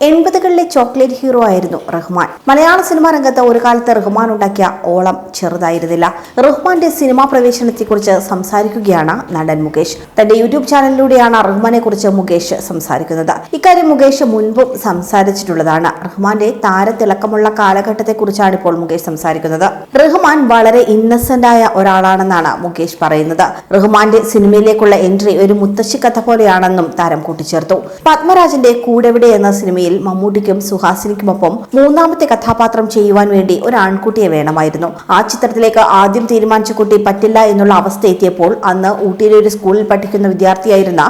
എൺപത് എൺപതുകളിലെ chocolate hero ആയിരുന്നു റഹ്മാൻ. മലയാള cinema രംഗത്ത് ഒരു കാലത്ത് റഹ്മാൻ ഉണ്ടാക്കിയ ഓളം ചെറുതായിരുന്നില്ല. റഹ്മാന്റെ സിനിമാ പ്രവേശനത്തെക്കുറിച്ച് സംസാരിക്കുകയാണ് നടൻ മുകേഷ്. തന്റെ യൂട്യൂബ് ചാനലിലൂടെയാണ് റഹ്മാനെ കുറിച്ച് മുകേഷ് സംസാരിക്കുന്നത്. ഇക്കാര്യം മുകേഷ് മുൻപും സംസാരിച്ചിട്ടുള്ളതാണ്. റഹ്മാന്റെ താരത്തിളക്കമുള്ള കാലഘട്ടത്തെക്കുറിച്ചാണ് ഇപ്പോൾ മുകേഷ് സംസാരിക്കുന്നത്. റഹ്മാൻ വളരെ ഇന്നസെന്റ് ആയ ഒരാളാണെന്നാണ് മുകേഷ് പറയുന്നത്. റഹ്മാന്റെ സിനിമയിലേക്കുള്ള എൻട്രി ഒരു മുത്തശ്ശി കഥ പോലെയാണെന്നും താരം കൂട്ടിച്ചേർത്തു. പത്മരാജന്റെ കൂടെവിടെ എന്ന സിനിമയിൽ മമ്മൂട്ടിക്കും സുഹാസിനിക്കുമൊപ്പം മൂന്നാമത്തെ കഥാപാത്രം ചെയ്യുവാൻ വേണ്ടി ഒരു ആൺകുട്ടിയെ വേണമായിരുന്നു. ആ ചിത്രത്തിലേക്ക് ആദ്യം തീരുമാനിച്ച കുട്ടി പറ്റില്ല എന്നുള്ള അവസ്ഥ എത്തിയപ്പോൾ അന്ന് ഊട്ടിയിലെ ഒരു സ്കൂളിൽ പഠിക്കുന്ന വിദ്യാർത്ഥിയായിരുന്ന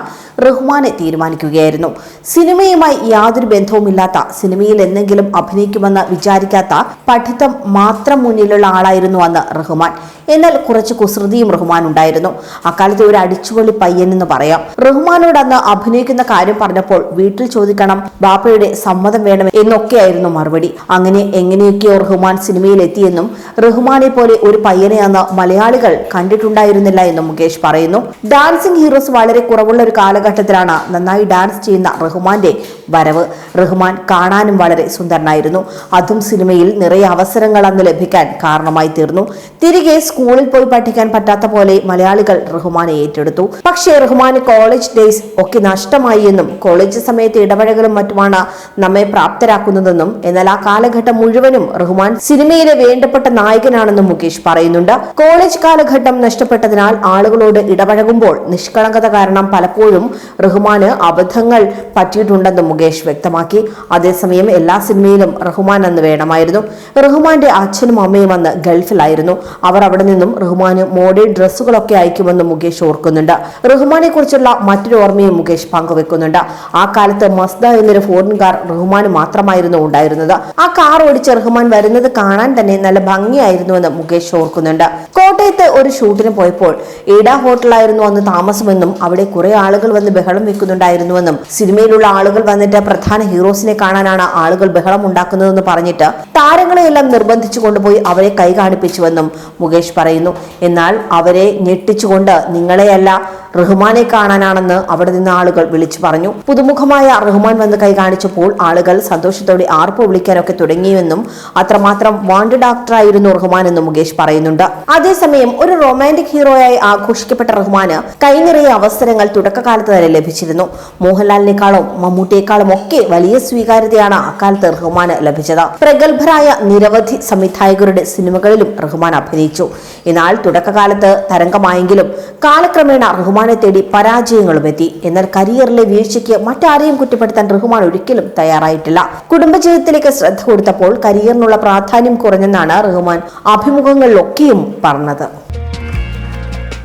റഹ്മാനെ തീരുമാനിക്കുകയായിരുന്നു. സിനിമയുമായി യാതൊരു ബന്ധവുമില്ലാത്ത സിനിമയിൽ എന്തെങ്കിലും അഭിനയിക്കുമെന്ന് വിചാരിക്കാത്ത പഠിത്തം മാത്രം മുന്നിലുള്ള ആളായിരുന്നു അന്ന് റഹ്മാൻ. എന്നാൽ കുറച്ച് കുസൃതിയും റഹ്മാൻ ഉണ്ടായിരുന്നു. അക്കാലത്തെ ഒരു അടിച്ചുപൊളി പയ്യൻ എന്ന് പറയാം. റഹ്മാനോട് അന്ന് അഭിനയിക്കുന്ന കാര്യം പറഞ്ഞപ്പോൾ വീട്ടിൽ ചോദിക്കണം ബാപ്പയുടെ സമ്മതം വേണം എന്നൊക്കെയായിരുന്നു മറുപടി. അങ്ങനെ എങ്ങനെയൊക്കെയോ റഹ്മാൻ സിനിമയിൽ എത്തിയെന്നും റഹ്മാനെ പോലെ ഒരു പയ്യനെ അന്ന് മലയാളികൾ കണ്ടിട്ടുണ്ടായിരുന്നില്ല എന്നും മുകേഷ് പറയുന്നു. ഡാൻസിംഗ് ഹീറോസ് വളരെ കുറവുള്ള ഒരു കാലഘട്ടത്തിലാണ് നന്നായി ഡാൻസ് ചെയ്യുന്ന റഹ്മാന്റെ വരവ്. റഹ്മാൻ കാണാനും വളരെ സുന്ദരനായിരുന്നു. അതും സിനിമയിൽ നിറയെ അവസരങ്ങൾ അന്ന് ലഭിക്കാൻ കാരണമായി തീർന്നു. തിരികെ സ്കൂളിൽ പോയി പഠിക്കാൻ പറ്റാത്ത പോലെ മലയാളികൾ റഹ്മാനെ ഏറ്റെടുത്തു. പക്ഷേ റഹ്മാന് കോളേജ് ഡേയ്സ് ഒക്കെ നഷ്ടമായി എന്നും കോളേജ് സമയത്ത് ഇടപഴകലും മറ്റുമാണ് നമ്മെ പ്രാപ്തരാക്കുന്നതെന്നും എന്നാൽ ആ കാലഘട്ടം മുഴുവനും റഹ്മാൻ സിനിമയിലെ വേണ്ടപ്പെട്ട നായകനാണെന്നും മുകേഷ് പറയുന്നുണ്ട്. കോളേജ് കാലഘട്ടം നഷ്ടപ്പെട്ടതിനാൽ ആളുകളോട് ഇടപഴകുമ്പോൾ നിഷ്കളങ്കത കാരണം പലപ്പോഴും റഹ്മാന് അബദ്ധങ്ങൾ പറ്റിയിട്ടുണ്ടെന്നും മുകേഷ് വ്യക്തമാക്കി. അതേസമയം എല്ലാ സിനിമയിലും റഹ്മാൻ അന്ന് വേണമായിരുന്നു. റഹ്മാന്റെ അച്ഛനും അമ്മയും അന്ന് ഗൾഫിലായിരുന്നു. അവർ അവിടെ നിന്നും റഹ്മാന് മോഡേൺ ഡ്രസ്സുകളൊക്കെ അയക്കുമെന്ന് മുകേഷ് ഓർക്കുന്നുണ്ട്. റഹ്മാനെ കുറിച്ചുള്ള മറ്റൊരു ഓർമ്മയും മുകേഷ് പങ്കുവെക്കുന്നുണ്ട്. ആ കാലത്ത് മസ്ദ എന്നൊരു ഫോറിൻ കാർ റഹ്മാന് മാത്രമായിരുന്നു ഉണ്ടായിരുന്നത്. ആ കാർ ഓടിച്ച് റഹ്മാൻ വരുന്നത് കാണാൻ തന്നെ നല്ല ഭംഗിയായിരുന്നുവെന്ന് മുകേഷ് ഓർക്കുന്നുണ്ട്. കോട്ടയത്ത് ഒരു ഷൂട്ടിന് പോയപ്പോൾ ഏഡ ഹോട്ടലായിരുന്നു അന്ന് താമസമെന്നും അവിടെ കുറെ ആളുകൾ വന്ന് ബഹളം വെക്കുന്നുണ്ടായിരുന്നുവെന്നും സിനിമയിലുള്ള ആളുകൾ വന്നിട്ട് പ്രധാന ഹീറോസിനെ കാണാനാണ് ആളുകൾ ബഹളം ഉണ്ടാക്കുന്നതെന്ന് പറഞ്ഞിട്ട് താരങ്ങളെയെല്ലാം നിർബന്ധിച്ചു കൊണ്ടുപോയി അവരെ കൈ കാണിപ്പിച്ചുവെന്നും മുകേഷ് പറയുന്നു എന്നാൽ അവരെ ഞെട്ടിച്ചുകൊണ്ട് നിങ്ങളെയല്ല റഹ്മാനെ കാണാനാണെന്ന് അവിടെ നിന്ന് ആളുകൾ വിളിച്ചു പറഞ്ഞു. പുതുമുഖമായ റഹ്മാൻ വന്ന് കൈ കാണിച്ചപ്പോൾ ആളുകൾ സന്തോഷത്തോടെ ആർപ്പ് വിളിക്കാനൊക്കെ തുടങ്ങിയെന്നും അത്രമാത്രം വാണ്ടഡ് ആക്ടറായിരുന്നു റഹ്മാൻ എന്നും മുകേഷ് പറയുന്നുണ്ട്. അതേസമയം ഒരു റൊമാന്റിക് ഹീറോയായി ആഘോഷിക്കപ്പെട്ട റഹ്മാന് കൈനിറയെ അവസരങ്ങൾ തുടക്കകാലത്ത് തന്നെ ലഭിച്ചിരുന്നു. മോഹൻലാലിനേക്കാളും മമ്മൂട്ടിയേക്കാളും ഒക്കെ വലിയ സ്വീകാര്യതയാണ് അക്കാലത്ത് റഹ്മാന് ലഭിച്ചത്. പ്രഗത്ഭരായ നിരവധി സംവിധായകരുടെ സിനിമകളിലും റഹ്മാൻ അഭിനയിച്ചു. എന്നാൽ തുടക്കകാലത്ത് തരംഗമായെങ്കിലും കാലക്രമേണ റഹ്മാനെ തേടി പരാജയങ്ങളും എത്തി. എന്നാൽ കരിയറിലെ വീഴ്ചയ്ക്ക് മറ്റാരെയും കുറ്റപ്പെടുത്താൻ റഹ്മാൻ ഒരിക്കലും തയ്യാറായിട്ടില്ല. കുടുംബജീവിതത്തിലേക്ക് ശ്രദ്ധ കൊടുത്തപ്പോൾ കരിയറിനുള്ള പ്രാധാന്യം കുറഞ്ഞെന്നാണ് റഹ്മാൻ അഭിമുഖങ്ങളിലൊക്കെയും പറഞ്ഞത്.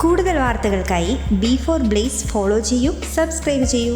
കൂടുതൽ വാർത്തകൾക്കായി ബി ഫോർ ബ്ലേസ് ഫോളോ ചെയ്യൂ സബ്സ്ക്രൈബ് ചെയ്യൂ.